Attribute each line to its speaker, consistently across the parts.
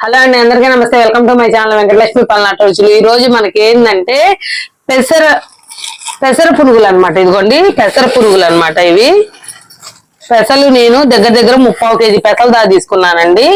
Speaker 1: Hello అండి అందరికీ నమస్తే. Welcome to my channel Venkatalakshmi పల్నాటి రుచులు. ఈ రోజు మనకి ఏంటంటే పెసర పెసర పురుగులు అన్నమాట ఇదిగోండి పెసర పురుగులు అన్నమాట ఇవి. పెసలు నేను దగ్గర దగ్గర ముప్పావు కేజీ పెసలు దా తీసుకున్నానండి.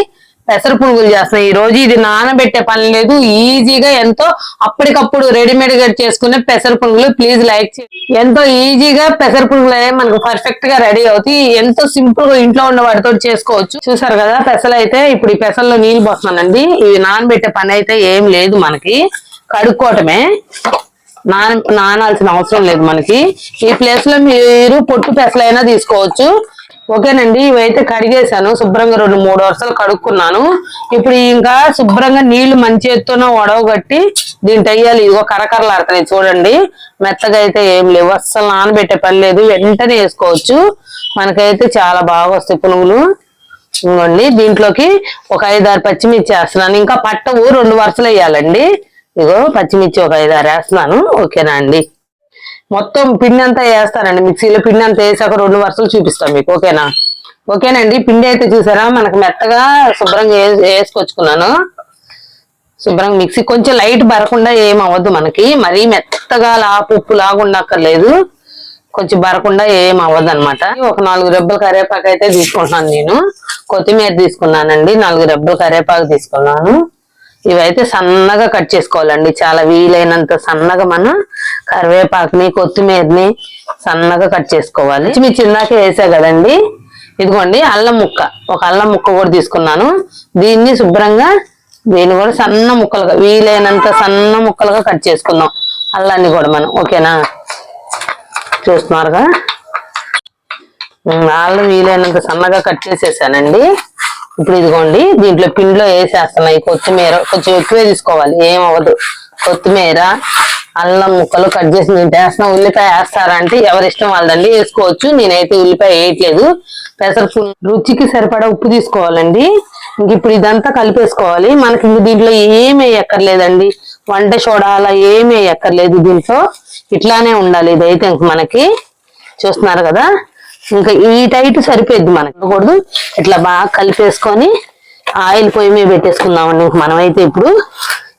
Speaker 1: పెసర పురుగులు చేస్తున్నాయి. ఈ రోజు ఇది నానబెట్టే పని లేదు. ఈజీగా ఎంతో అప్పటికప్పుడు రెడీమేడ్గా చేసుకునే పెసర పురుగులు ప్లీజ్ లైక్ ఎంతో ఈజీగా పెసర పురుగులు అనేవి మనకు పర్ఫెక్ట్గా రెడీ అవుతాయి. ఎంతో సింపుల్గా ఇంట్లో ఉన్న వాటితో చేసుకోవచ్చు. చూసారు కదా పెసలు అయితే ఇప్పుడు ఈ పెసల్లో నీళ్ళు పోస్తున్నానండి. ఇవి నానబెట్టే పని అయితే ఏం లేదు మనకి. కడుక్కోవటమే. నాన నానాల్సిన అవసరం లేదు మనకి. ఈ ప్లేస్లో మీరు పొట్టు పెసలైనా తీసుకోవచ్చు. ఓకేనండి ఇవైతే కడిగేశాను. శుభ్రంగా రెండు మూడు వరుసలు కడుక్కున్నాను. ఇప్పుడు ఇంకా శుభ్రంగా నీళ్ళు మంచి ఎత్తున ఒడవగట్టి దీంట్లో వేయాలి. ఇదిగో కరకరలాడుతున్నాయి చూడండి. మెత్తగా అయితే ఏం లేవు. అస్సలు నానబెట్టే పని లేదు. వెంటనే వేసుకోవచ్చు. మనకైతే చాలా బాగా వస్తాయి పునుగులు. ఇదిగోండి దీంట్లోకి ఒక ఐదారు పచ్చిమిర్చి వేస్తున్నాను. ఇంకా పట్టవు రెండు వరుసలు వేయాలండి. ఇగో పచ్చిమిర్చి ఒక ఐదారు వేస్తున్నాను. ఓకేనా అండి? మొత్తం పిండి అంతా వేస్తానండి మిక్సీలో పిండి అంతా వేసాక రెండు వరుసలు చూపిస్తాం మీకు ఓకేనా? ఓకేనండి పిండి అయితే చూసారా? మనకు మెత్తగా శుభ్రంగా వేసుకొచ్చుకున్నాను. శుభ్రంగా మిక్సీ కొంచెం లైట్ బరకుండా ఏం అవ్వద్దు మనకి మరీ మెత్తగా లా ఉప్పు లాగా ఉండక్కర్లేదు కొంచెం బరకుండా ఏం అవ్వదు అనమాట ఒక నాలుగు రెబ్బల కరివేపాకు అయితే తీసుకుంటున్నాను నేను. కొత్తిమీర తీసుకున్నానండి నాలుగు రెబ్బల కరివేపాకు తీసుకున్నాను. ఇవైతే సన్నగా కట్ చేసుకోవాలండి. చాలా వీలైనంత సన్నగా మనం కరివేపాకుని కొత్తిమీరని సన్నగా కట్ చేసుకోవాలి. మీ చిన్నాకే వేసా కదండి. ఇదిగోండి అల్లం ముక్క. ఒక అల్లం ముక్క కూడా తీసుకున్నాను. దీన్ని శుభ్రంగా దీన్ని కూడా సన్న ముక్కలుగా వీలైనంత సన్న ముక్కలుగా కట్ చేసుకుందాం. అల్లాన్ని కూడా మనం ఓకేనా? చూస్తున్నారుగా? అల్లం వీలైనంత సన్నగా కట్ చేసేసానండి. ఇప్పుడు ఇదిగోండి దీంట్లో పిండిలో వేసేస్తున్నాయి కొత్తిమీర కొంచెం ఎక్కువే తీసుకోవాలి. ఏం అవ్వదు కొత్తిమీర అల్లం ముక్కలు కట్ చేసి నేను వేస్తున్నా. ఉల్లిపాయ వేస్తారా అంటే ఎవరి ఇష్టం వాళ్ళదండి వేసుకోవచ్చు. నేనైతే ఉల్లిపాయ వేయట్లేదు. పెసరపు రుచికి సరిపడా ఉప్పు తీసుకోవాలండి. ఇంక ఇప్పుడు ఇదంతా కలిపేసుకోవాలి. మనకి ఇంక దీంట్లో ఏమి ఎక్కర్లేదండి వంట సోడా అలా ఏమి ఎక్కర్లేదు దీంట్లో. ఇట్లానే ఉండాలి. ఇదైతే ఇంక మనకి. చూస్తున్నారు కదా? ఇంకా ఈ టైట్ సరిపోద్ది మనకి. కూడదు ఇట్లా బాగా కలిపేసుకొని ఆయిల్ పొయ్యి మీద పెట్టేసుకుందామండి. మనమైతే ఇప్పుడు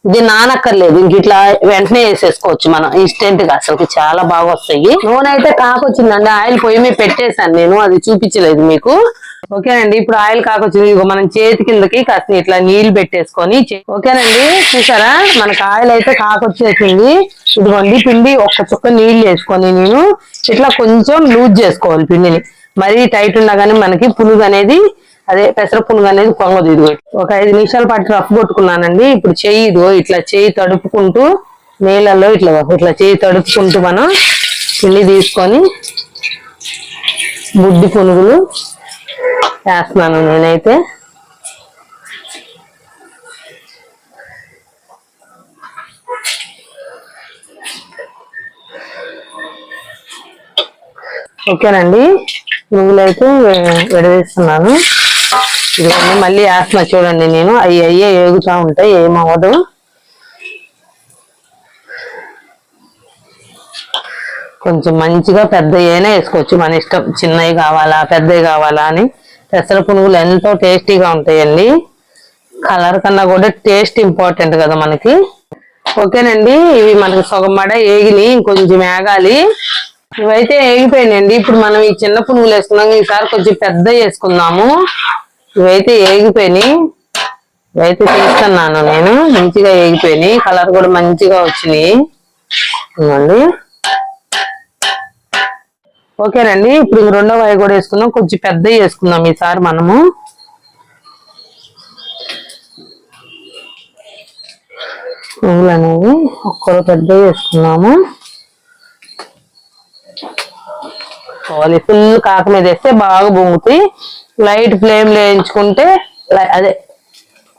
Speaker 1: ఇది నానక్కర్లేదు. ఇంక ఇట్లా వెంటనే వేసేసుకోవచ్చు మనం. ఇన్స్టెంట్గా అసలు చాలా బాగా వస్తాయి. నూనె అయితే కాకొచ్చిందండి. ఆయిల్ పొయ్యి మీద పెట్టేశాను నేను. అది చూపించలేదు మీకు. ఓకేనండి. ఇప్పుడు ఆయిల్ కాకొచ్చింది. ఇగో మనం చేతి కిందకి కాస్త ఇట్లా నీళ్ళు పెట్టేసుకొని ఓకేనండి. చూసారా? మనకు ఆయిల్ అయితే కాకొచ్చేసింది. ఇదిగోండి. పిండి ఒక్క చుక్క నీళ్ళు వేసుకొని నేను ఇట్లా కొంచెం లూజ్ చేసుకోవాలి పిండిని. మరీ టైట్ ఉండగానే మనకి పులుగు అనేది అదే పెసర పునుగు అనేది కొంగదు ఇదిగో ఒక ఐదు నిమిషాల పాటు రఫ్ కొట్టుకున్నానండి. ఇప్పుడు చెయ్యి ఇదిగో ఇట్లా చెయ్యి తడుపుకుంటూ నీళ్ళల్లో ఇట్లా ఇట్లా చెయ్యి తడుపుకుంటూ మనం పిండి తీసుకొని బుడ్డి పునుగులు వేస్తున్నాను నేనైతే. ఓకేనండి. నువ్వులైతే విడదీస్తున్నాను. ఇదిగోండి మళ్ళీ వేస్తున్నా చూడండి నేను. అవి అయ్యే ఏగుతా ఉంటాయి ఏమవ్వదు కొంచెం మంచిగా పెద్ద అయినా వేసుకోవచ్చు. మన ఇష్టం చిన్నవి కావాలా పెద్దవి కావాలా అని. పెసర పునుగులు ఎంతో టేస్టీగా ఉంటాయండి. కలర్ కన్నా కూడా టేస్ట్ ఇంపార్టెంట్ కదా మనకి. ఓకేనండి ఇవి మనకి సగం మడ ఏగిని ఇంకొంచెం ఏగాలి. ఇవైతే ఏగిపోయినాయండి. ఇప్పుడు మనం ఈ చిన్న పునుగులు వేసుకున్నాం ఈసారి కొంచెం పెద్ద వేసుకుందాము. ఇవైతే ఏగిపోయినాయి. ఇవైతే తీస్తున్నాను నేను. మంచిగా ఏగిపోయినాయి. కలర్ కూడా మంచిగా వచ్చినాయి. ఇవ్వండి. ఓకేనండి ఇప్పుడు ఇంక రెండో వాయి కూడా వేసుకుందాం. కొంచెం పెద్ద వేసుకుందాం ఈసారి మనము. పువ్వులు అనేవి ఒక్కరు పెద్ద వేసుకున్నాము పోవాలి ఫుల్ కాక మీద వేస్తే బాగా పొంగుతాయి లైట్ ఫ్లేమ్ వేయించుకుంటే అదే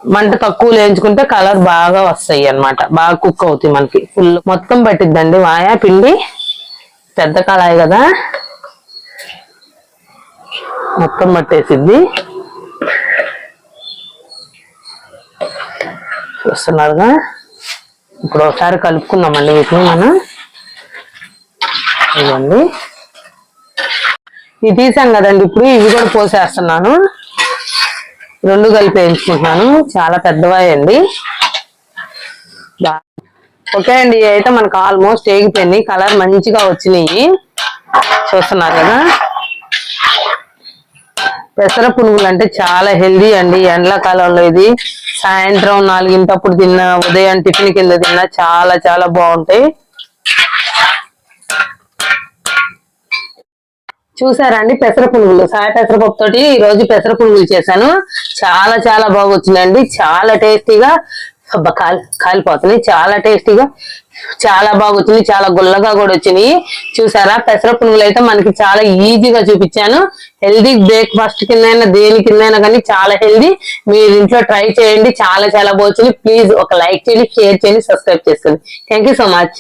Speaker 1: మంట తక్కువ లేంచుకుంటే కలర్ బాగా వస్తాయి అన్నమాట. బాగా కుక్ అవుతాయి మనకి. ఫుల్ మొత్తం పట్టిద్దండి వాయా పిండి. పెద్ద కళాయి కదా. మొత్తం పట్టేసిద్ది. చూస్తున్నారుగా? ఇప్పుడు ఒకసారి కలుపుకుందామండి వీటిని మనం. ఇవ్వండి ఇది తీసాం కదండి. ఇప్పుడు ఇవి కూడా పోసేస్తున్నాను. రెండు కలిపి వేయించుకుంటున్నాను చాలా పెద్దవాయండి ఓకే అండి. అయితే మనకు ఆల్మోస్ట్ వేగిపోయింది కలర్ మంచిగా వచ్చినాయి. చూస్తున్నారు కదా. పెసర పునుగులు అంటే చాలా హెల్దీ అండి. ఎండాకాలంలో ఇది. సాయంత్రం నాలుగింటప్పుడు తిన్నా ఉదయం టిఫిన్ కింద తిన్నా చాలా చాలా బాగుంటాయి. చూసారా అండి పెసర పునుగులు? సాయ పెసరపప్పు తోటి ఈ రోజు పెసర పునుగులు చేశాను. చాలా చాలా బాగా వచ్చిందండి చాలా టేస్టీగా అబ్బా, కాలి కాలిపోతున్నాయి. చాలా టేస్టీగా చాలా బాగా వచ్చింది చాలా గుల్లగా కూడా వచ్చినాయి. చూసారా? పెసర పునుగులు అయితే మనకి చాలా ఈజీగా చూపించాను. హెల్దీ బ్రేక్ఫాస్ట్ కిందైనా దేని కిందైనా కానీ చాలా హెల్దీ. మీరు ఇంట్లో ట్రై చేయండి. చాలా చాలా బాగా వచ్చింది ప్లీజ్ ఒక లైక్ చేయండి షేర్ చేయండి సబ్స్క్రైబ్ చేసుకోండి. Thank so much.